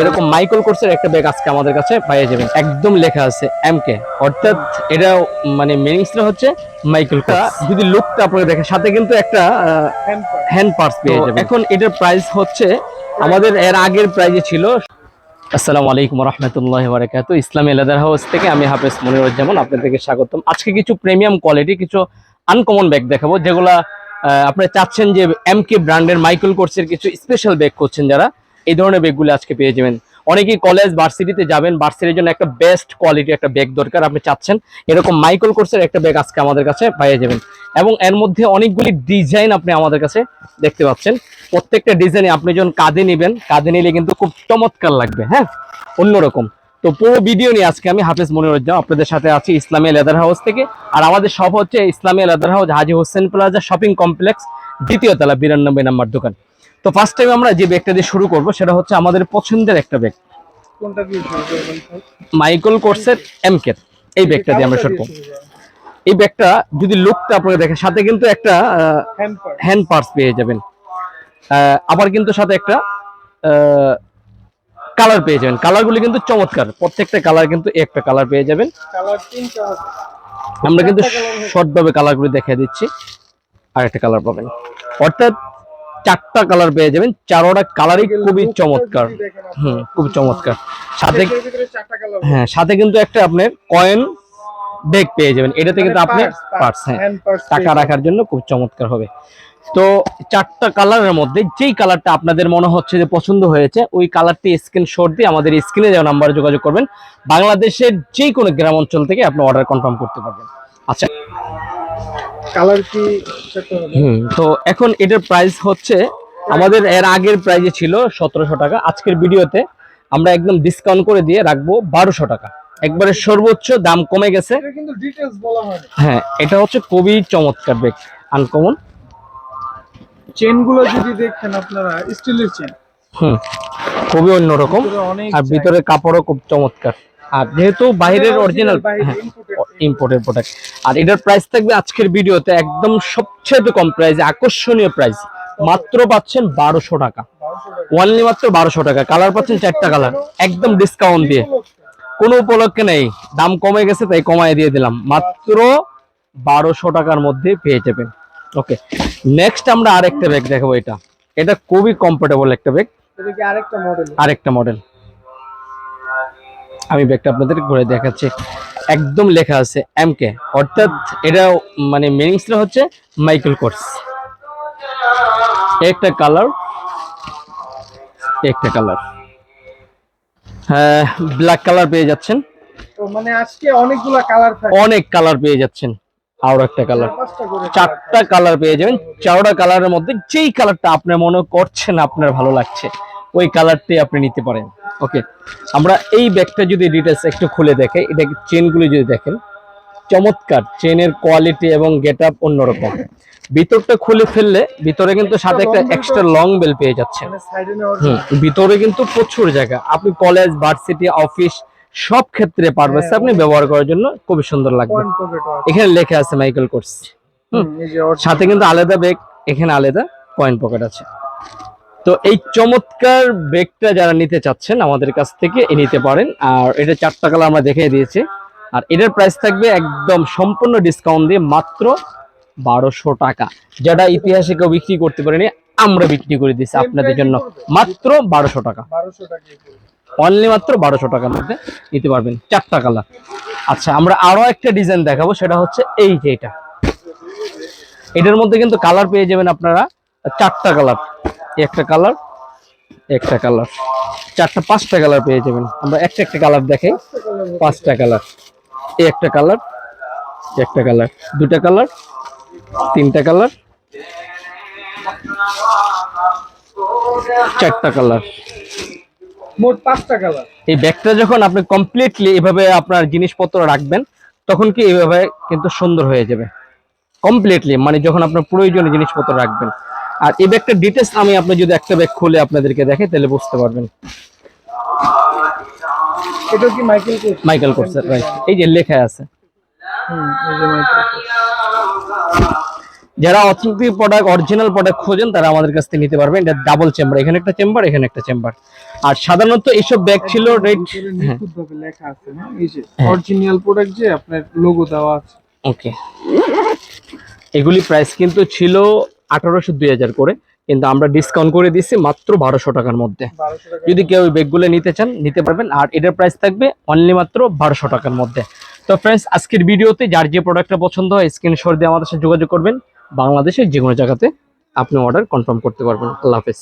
এরকম মাইকেল কোর্সের একটা ব্যাগ আজকে আমাদের কাছে পেয়ে যাবেন। একদম লেখা আছে এম কে অর্থাৎ এটা মানে মিনিংসটা হচ্ছে মাইকেল কোর্স যদি লুকটা আপনাকে দেখে সাথে কিন্তু একটা হ্যান্ড পার্স পেয়ে যাবেন। এখন এটার প্রাইস হচ্ছে আমাদের এর আগের প্রাইজে ছিল আসসালামু আলাইকুম রহমতুল্লাহ বারাকাতু ইসলামী লেদার হাউস থেকে আমি হাফেজ মনিরুজ্জামান আপনাদেরকে স্বাগতম। আজকে কিছু প্রিমিয়াম কোয়ালিটি কিছু আনকমন ব্যাগ দেখাবো যেগুলা আপনারা চাচ্ছেন যে এম কে ব্র্যান্ডের মাইকেল কোর্সের কিছু স্পেশাল ব্যাগ করছেন যারা। এই ধরনের ব্যাগগুলো আজকে পেয়ে যাবেন। অনেকেই কলেজ ভার্সিটিতে যাবেন ভার্সিটির জন্য একটা বেস্ট কোয়ালিটি একটা ব্যাগ দরকার আপনি চাচ্ছেন। এরকম মাইকেল কোর্সের একটা ব্যাগ আজকে আমাদের কাছে পেয়ে যাবেন। এবং এর মধ্যে অনেকগুলি ডিজাইন আপনি আমাদের কাছে দেখতে পাচ্ছেন। প্রত্যেকটা ডিজাইনে আপনি যখন কাঁধে নেবেন, কাঁধে নিলে কিন্তু খুব চমৎকার লাগবে হ্যাঁ? অন্যরকম। তো পুরো ভিডিও নিয়ে আজকে আমি হাফেজ মনিরুজ্জাম আপনাদের সাথে আছি ইসলামিয়া লেদার হাউস থেকে। আর আমাদের সব হচ্ছে Islamia leather house Haji Hossain plaza shopping complex দ্বিতীয় তলা, বিরানব্বই নাম্বার দোকান। তো ফার্স্ট টাইম আমরা যে ব্যাগটা দিয়ে শুরু করব সেটা হচ্ছে আমাদের পছন্দের একটা ব্যাগ কোনটা দিয়ে শুরু করবেন? মাইকেল কোর্সের এম কে এই ব্যাগটা দিয়ে আমরা শুরু করব। এই ব্যাগটা যদি লুকটা আপনাকে দেখেন সাথে কিন্তু একটা হ্যান্ড পার্স পেয়ে যাবেন। আবার কিন্তু সাথে একটা কালার পেয়ে যাবেন। কালারগুলি কিন্তু চমৎকার। প্রত্যেকটা কালার কিন্তু একটা কালার পেয়ে যাবেন। কালার তিনটা আমরা কিন্তু চারটা colour হবে। শর্ট ভাবে কালারগুলি দেখিয়ে দিচ্ছি। আর একটা কালার পাবেন। অর্থাৎ চারটা কালার পেয়ে যাবেন। চারোটা কালারই খুবই চমৎকার। হুম খুব চমৎকার। সাথে। হ্যাঁ সাথে কিন্তু একটা আপনার কয়েন ব্যাগ পেয়ে যাবেন। এটাতে কিন্তু মানে আপনি purse, purse, পার্স হ্যাঁ টাকা রাখার জন্য খুব চমৎকার হবে। তো চারটা কালারের মধ্যে যেই কালারটা আপনাদের মনে হচ্ছে যে পছন্দ হয়েছে ওই কালারটি স্ক্রিনশট দিয়ে আমাদের স্ক্রিনে দেওয়া নাম্বারে যোগাযোগ করবেন। বাংলাদেশের যে কোনো গ্রাম অঞ্চল থেকে আপনি অর্ডার কনফার্ম করতে পারবেন। আচ্ছা। কালার কি? হুম তো এখন এটার প্রাইস হচ্ছে আমাদের এর আগের প্রাইজে ছিল সতেরোশো টাকা। আজকের ভিডিওতে আমরা একদম ডিসকাউন্ট করে দিয়ে রাখব বারোশো টাকা। একবারে সর্বোচ্চ দাম কমে গেছে। হ্যাঁ এটা হচ্ছে খুবই চমৎকার ব্যাগ আনকমন চেনগুলো যদি দেখেন আপনারা স্টিলের চেন হুম খুবই অন্যরকম। আর ভিতরে কাপড়ও খুব চমৎকার। আর যেহেতু বাইরের অরিজিনাল। ইম্পোর্টের প্রোডাক্ট আর এটার প্রাইস থাকবে আজকের ভিডিওতে একদম সবচেয়ে কম প্রাইসে আকর্ষণীয় প্রাইস মাত্র পাচ্ছেন বারোশো টাকা। ওয়ানলি মাত্র বারোশো টাকা। কালার পাচ্ছেন চারটা কালার একদম ডিসকাউন্ট দিয়ে। কোনো উপলক্ষে নেই। দাম কমে গেছে তাই কমায় দিয়ে দিলাম। মাত্র বারোশো টাকার মধ্যে পেয়ে যাবেন। ওকে নেক্সট আমরা আরেকটা ব্যাগ দেখাবো এটা। এটা খুবই কমফোর্টেবল একটা ব্যাগ আরেকটা মডেল আরেকটা মডেল আমি ব্যাগটা আপনাদের ঘুরে দেখাচ্ছি। একদম লেখা আছে এম কে অর্থাৎ এটা মানে মিনিংসটা হচ্ছে মাইকেল কোর্স একটা কালার একটা কালার হ্যাঁ ব্ল্যাক কালার পেয়ে যাচ্ছেন। মানে আজকে অনেকগুলা কালার অনেক কালার পেয়ে যাচ্ছেন। আরও একটা কালার চারটা কালার পেয়ে যাবেন। চারটা কালারের মধ্যে যেই কালারটা আপনার মনে করছেন আপনার ভালো লাগছে। ওই কালারটি আপনি নিতে পারেন। ওকে আমরা এই ব্যাগটা যদি ডিটেলস একটু খুলে দেখে এটা চেনগুলো যদি দেখেন চমৎকার চেনের কোয়ালিটি এবং গেট আপ অন্যরকম। ভিতরটা খুলে ফেললে ভিতরে কিন্তু সাথে একটা এক্সট্রা লং বেল পেয়ে যাচ্ছেন। মানে ভিতরে কিন্তু প্রচুর জায়গা। আপনি কলেজ ভার্সিটি অফিস সব ক্ষেত্রে পারপাসে আপনি ব্যবহার করার জন্য খুবই সুন্দর লাগবে। এখানে লেখা আছে মাইকেল কোর্স সাথে কিন্তু আলাদা ব্যাগ এখানে আলাদা কয়েন পকেট আছে। তো এই চমৎকার ব্যাগটা যারা নিতে চাচ্ছেন আমাদের কাছ থেকে এ নিতে পারেন। আর এটা চারটা কালার আমরা দেখিয়ে দিয়েছি। আর এটার প্রাইস থাকবে একদম সম্পূর্ণ ডিসকাউন্ট দিয়ে মাত্র বারোশো টাকা। যেটা ইতিহাসে কেউ বিক্রি করতে পারেনি আমরা বিক্রি করে দিচ্ছি আপনাদের জন্য মাত্র বারোশো টাকা। বারোশো টাকা অনলি মাত্র বারোশো টাকার মধ্যে নিতে পারবেন চারটা কালার আচ্ছা আমরা আরও একটা ডিজাইন দেখাবো সেটা হচ্ছে এই যে এটা। এটার মধ্যে কিন্তু কালার পেয়ে যাবেন আপনারা চারটা কালার একটা কালার একটা কালার। চারটা পাঁচটা কালার পেয়ে যাবেন। আমরা একটা একটা কালার দেখাই। পাঁচটা কালার। এই একটা কালার একটা কালার। দুটা কালার তিনটা কালার। চারটা কালার। মোট পাঁচটা কালার। এই ব্যাগটা যখন আপনি কমপ্লিটলি এভাবে আপনার জিনিসপত্র রাখবেন তখন কি এইভাবে কিন্তু সুন্দর হয়ে যাবে। কমপ্লিটলি মানে যখন আপনার প্রয়োজনীয় জিনিসপত্র রাখবেন। আর এই ব্যাগটার ডিটেলস আমি আপনি যদি একটা ব্যাগ খুলে আপনাদেরকে দেখে তাহলে বুঝতে পারবেন। এটা কি মাইকেল কোচ মাইকেল কোর্সের রাইট এই যে লেখা আছে। হুম এই যে মাইকেল যারা অথেন্টিক প্রোডাক্ট অরিজিনাল প্রোডাক্ট খোঁজেন তারা আমাদের কাছ থেকে নিতে পারবেন। এটা ডাবল চেম্বার এখানে একটা চেম্বার এখানে একটা চেম্বার আর সাধারণত এইসব ব্যাগ ছিল রেট হ্যাঁ। লেখা আছে না এই যে হ্যাঁ। অরিজিনাল প্রোডাক্ট যে আপনার লোগো দেওয়া আছে। ওকে এগুলি প্রাইস কিন্তু ছিল আঠারোশো দুই হাজার করে কিন্তু আমরা ডিসকাউন্ট করে দিচ্ছি মাত্র বারোশো টাকার মধ্যে। যদি কেউ ওই ব্যাগগুলো নিতে চান নিতে পারবেন আর এটার প্রাইস থাকবে অনলি মাত্র বারোশো টাকার মধ্যে। তো ফ্রেন্ডস আজকের ভিডিওতে যার যে প্রোডাক্টটা পছন্দ হয় স্ক্রিনশট দিয়ে আমাদের সাথে যোগাযোগ করবেন। বাংলাদেশের যে কোনো জায়গাতে আপনি অর্ডার কনফার্ম করতে পারবেন। আল্লাহ হাফেজ।